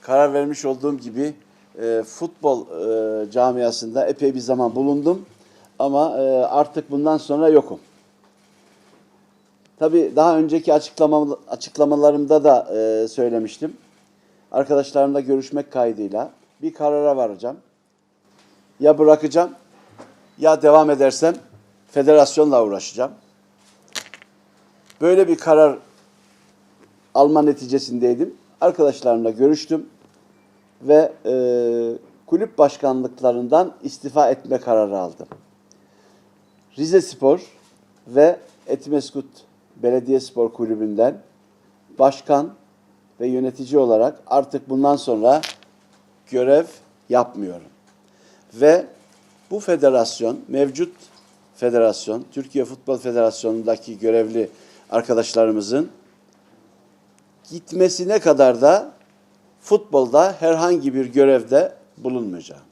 Karar vermiş olduğum gibi e, futbol e, camiasında epey bir zaman bulundum ama e, artık bundan sonra yokum. Tabii daha önceki açıklama, açıklamalarımda da e, söylemiştim. Arkadaşlarımla görüşmek kaydıyla bir karara varacağım. Ya bırakacağım ya devam edersem federasyonla uğraşacağım. Böyle bir karar alma neticesindeydim. Arkadaşlarımla görüştüm ve e, kulüp başkanlıklarından istifa etme kararı aldım. Rize Spor ve Etimeskut Belediye Spor Kulübü'nden başkan ve yönetici olarak artık bundan sonra görev yapmıyorum. Ve bu federasyon, mevcut federasyon, Türkiye Futbol Federasyonu'ndaki görevli arkadaşlarımızın gitmesine kadar da futbolda herhangi bir görevde bulunmayacağım.